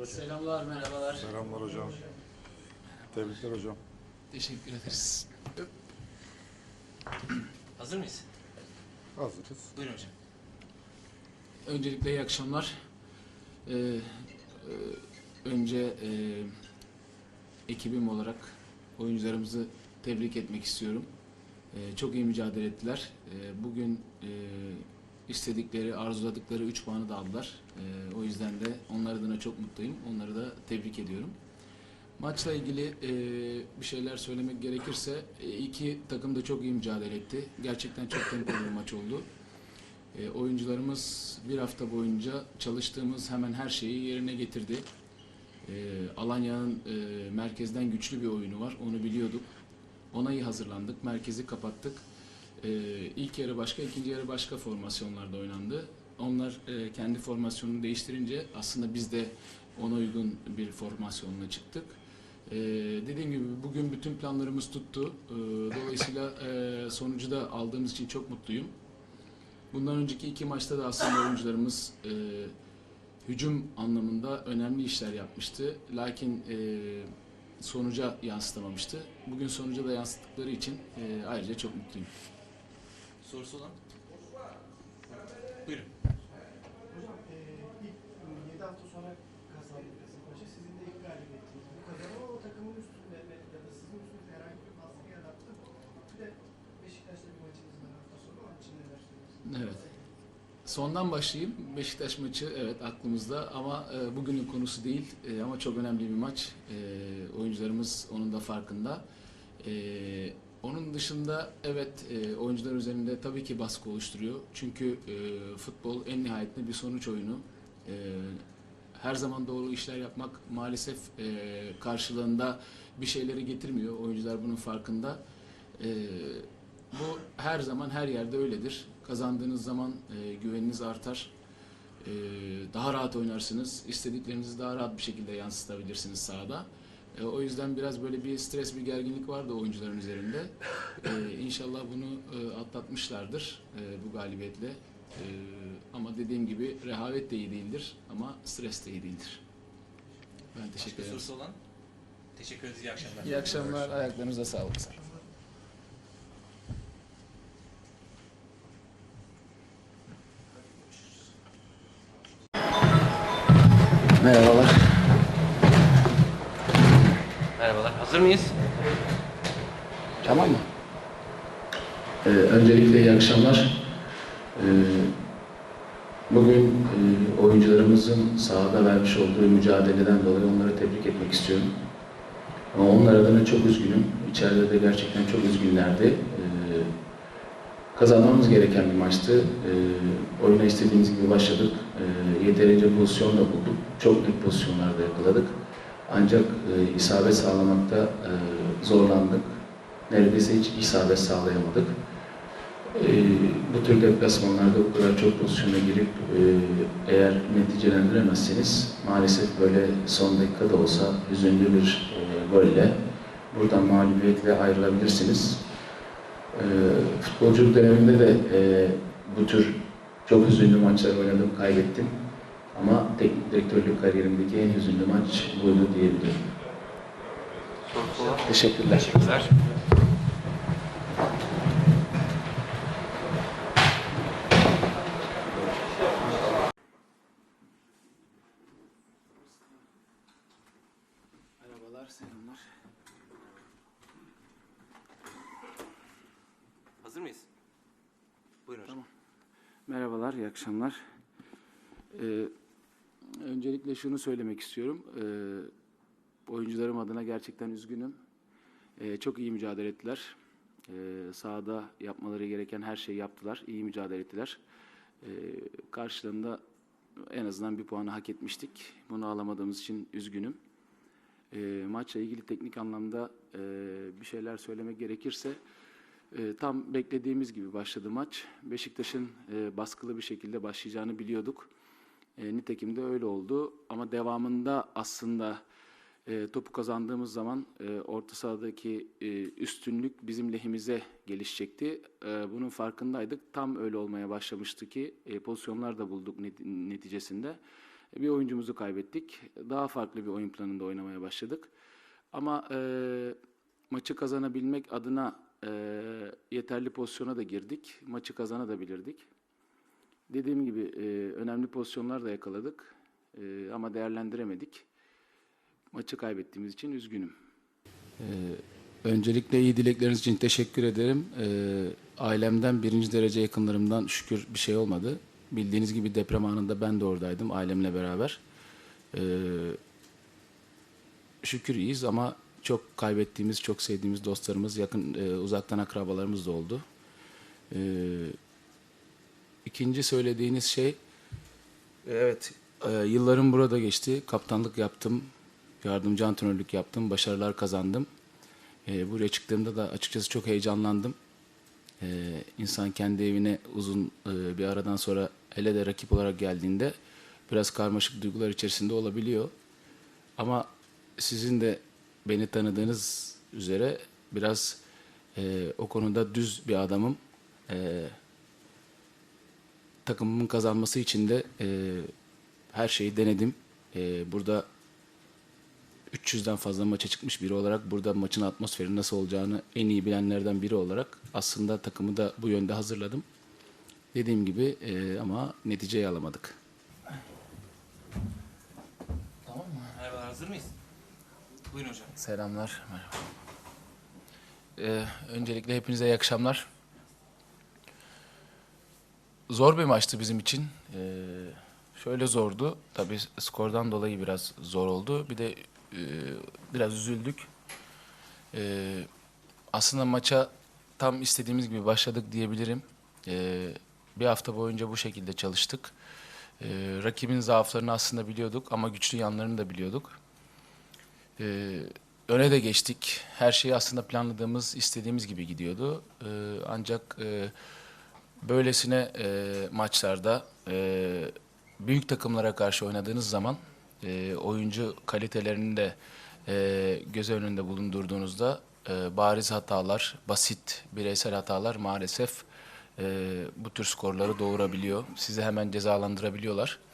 hocam. Selamlar, merhabalar. Selamlar hocam. Tebrikler hocam. Teşekkür ederiz. Hazır mıyız? Hazırız. Buyurun hocam. Öncelikle iyi akşamlar. Ee, e, önce e, ekibim olarak oyuncularımızı tebrik etmek istiyorum. Ee, çok iyi mücadele ettiler. Ee, bugün e, istedikleri, arzuladıkları 3 puanı da aldılar. Ee, o yüzden de onlar adına çok mutluyum. Onları da tebrik ediyorum. Maçla ilgili e, bir şeyler söylemek gerekirse e, iki takım da çok iyi mücadele etti. Gerçekten çok tempolu bir maç oldu. E, oyuncularımız bir hafta boyunca çalıştığımız hemen her şeyi yerine getirdi. E, Alanya'nın e, merkezden güçlü bir oyunu var, onu biliyorduk. Ona iyi hazırlandık, merkezi kapattık. E, ilk yarı başka, ikinci yarı başka formasyonlarda oynandı. Onlar e, kendi formasyonunu değiştirince aslında biz de ona uygun bir formasyonla çıktık. E, dediğim gibi bugün bütün planlarımız tuttu. E, dolayısıyla e, sonucu da aldığımız için çok mutluyum. Bundan önceki iki maçta da aslında oyuncularımız e, hücum anlamında önemli işler yapmıştı. Lakin e, sonuca yansıtamamıştı. Bugün sonuca da yansıttıkları için e, ayrıca çok mutluyum. Sorusu olan? Buyurun. Hocam e, ilk 7 hafta sonra kazandı Kasımpaşa. Sizin de ilk galibiyetiniz. Bu kazanma o takımın üstünde ya da sizin üstünde herhangi bir baskı yarattı. Bir de Beşiktaş'ta bir maçınız var hafta sonu. Onun için neler söylüyorsunuz? Evet. Sondan başlayayım. Beşiktaş maçı evet aklımızda ama e, bugünün konusu değil E, ama çok önemli bir maç. E, oyuncularımız onun da farkında. E, dışında evet e, oyuncular üzerinde tabii ki baskı oluşturuyor. Çünkü e, futbol en nihayetinde bir sonuç oyunu. E, her zaman doğru işler yapmak maalesef e, karşılığında bir şeyleri getirmiyor. Oyuncular bunun farkında. E, bu her zaman her yerde öyledir. Kazandığınız zaman e, güveniniz artar. E, daha rahat oynarsınız. İstediklerinizi daha rahat bir şekilde yansıtabilirsiniz sahada. E, o yüzden biraz böyle bir stres, bir gerginlik vardı oyuncuların üzerinde. E, inşallah bunu e, atlatmışlardır e, bu galibiyetle. E, ama dediğim gibi rehavet de iyi değildir ama stres de iyi değildir. Ben teşekkür Başka ederim. sorusu olan? Teşekkür ederiz. İyi akşamlar. İyi akşamlar. Ayaklarınıza sağlık. Merhabalar. Hazır mıyız? Tamam mı? Ee, öncelikle iyi akşamlar. Ee, bugün e, oyuncularımızın sahada vermiş olduğu mücadeleden dolayı onları tebrik etmek istiyorum. Ama onlar adına çok üzgünüm. İçeride de gerçekten çok üzgünlerdi. Ee, kazanmamız gereken bir maçtı. Ee, oyuna istediğimiz gibi başladık. Ee, yeterince pozisyon da bulduk. Çok net pozisyonlarda yakaladık. Ancak e, isabet sağlamakta e, zorlandık. Neredeyse hiç isabet sağlayamadık. E, bu tür deplasmanlarda bu kadar çok pozisyona girip e, eğer neticelendiremezseniz maalesef böyle son dakikada olsa hüzünlü bir e, golle buradan mağlubiyetle ayrılabilirsiniz. E, futbolculuk döneminde de e, bu tür çok hüzünlü maçlar oynadım, kaybettim. Ama teknik direktörlük kariyerimdeki en hüzünlü maç buydu diyebilirim. Teşekkürler. Teşekkürler. Merhabalar, selamlar. Hazır mıyız? Buyurun hocam. Tamam. Merhabalar, iyi akşamlar. Ee, öncelikle şunu söylemek istiyorum. Ee, oyuncularım adına gerçekten üzgünüm. Ee, çok iyi mücadele ettiler. Ee, sahada yapmaları gereken her şeyi yaptılar. İyi mücadele ettiler. Ee, karşılığında en azından bir puanı hak etmiştik. Bunu alamadığımız için üzgünüm. Ee, maçla ilgili teknik anlamda e, bir şeyler söylemek gerekirse e, tam beklediğimiz gibi başladı maç. Beşiktaş'ın e, baskılı bir şekilde başlayacağını biliyorduk. E, nitekim de öyle oldu ama devamında aslında e, topu kazandığımız zaman e, orta sahadaki e, üstünlük bizim lehimize gelişecekti. E, bunun farkındaydık. Tam öyle olmaya başlamıştı ki e, pozisyonlar da bulduk net- neticesinde. bir oyuncumuzu kaybettik. Daha farklı bir oyun planında oynamaya başladık. Ama e, maçı kazanabilmek adına e, yeterli pozisyona da girdik. Maçı kazanabilirdik. Dediğim gibi e, önemli pozisyonlar da yakaladık. E, ama değerlendiremedik. Maçı kaybettiğimiz için üzgünüm. E, öncelikle iyi dilekleriniz için teşekkür ederim. E, ailemden birinci derece yakınlarımdan şükür bir şey olmadı. Bildiğiniz gibi deprem anında ben de oradaydım ailemle beraber. E, şükür iyiyiz ama çok kaybettiğimiz, çok sevdiğimiz dostlarımız, yakın e, uzaktan akrabalarımız da oldu. E, ikinci söylediğiniz şey, evet e, yıllarım burada geçti. Kaptanlık yaptım, yardımcı antrenörlük yaptım, başarılar kazandım. E, buraya çıktığımda da açıkçası çok heyecanlandım. E, insan kendi evine uzun e, bir aradan sonra hele de rakip olarak geldiğinde biraz karmaşık duygular içerisinde olabiliyor. Ama sizin de beni tanıdığınız üzere biraz e, o konuda düz bir adamım. E, takımımın kazanması için de e, her şeyi denedim. E, burada 300'den fazla maça çıkmış biri olarak burada maçın atmosferi nasıl olacağını en iyi bilenlerden biri olarak aslında takımı da bu yönde hazırladım. Dediğim gibi e, ama neticeyi alamadık. Tamam mı? Merhabalar, hazır mıyız? Buyurun hocam. Selamlar. Merhaba. Ee, öncelikle hepinize iyi akşamlar. Zor bir maçtı bizim için. Ee, şöyle zordu. Tabii skordan dolayı biraz zor oldu. Bir de e, biraz üzüldük. Ee, aslında maça tam istediğimiz gibi başladık diyebilirim. Ee, bir hafta boyunca bu şekilde çalıştık. Ee, rakibin zaaflarını aslında biliyorduk ama güçlü yanlarını da biliyorduk. Ee, öne de geçtik. Her şey aslında planladığımız, istediğimiz gibi gidiyordu. Ee, ancak e, böylesine e, maçlarda e, büyük takımlara karşı oynadığınız zaman e, oyuncu kalitelerini de e, göz önünde bulundurduğunuzda e, bariz hatalar, basit bireysel hatalar maalesef e, bu tür skorları doğurabiliyor. Sizi hemen cezalandırabiliyorlar.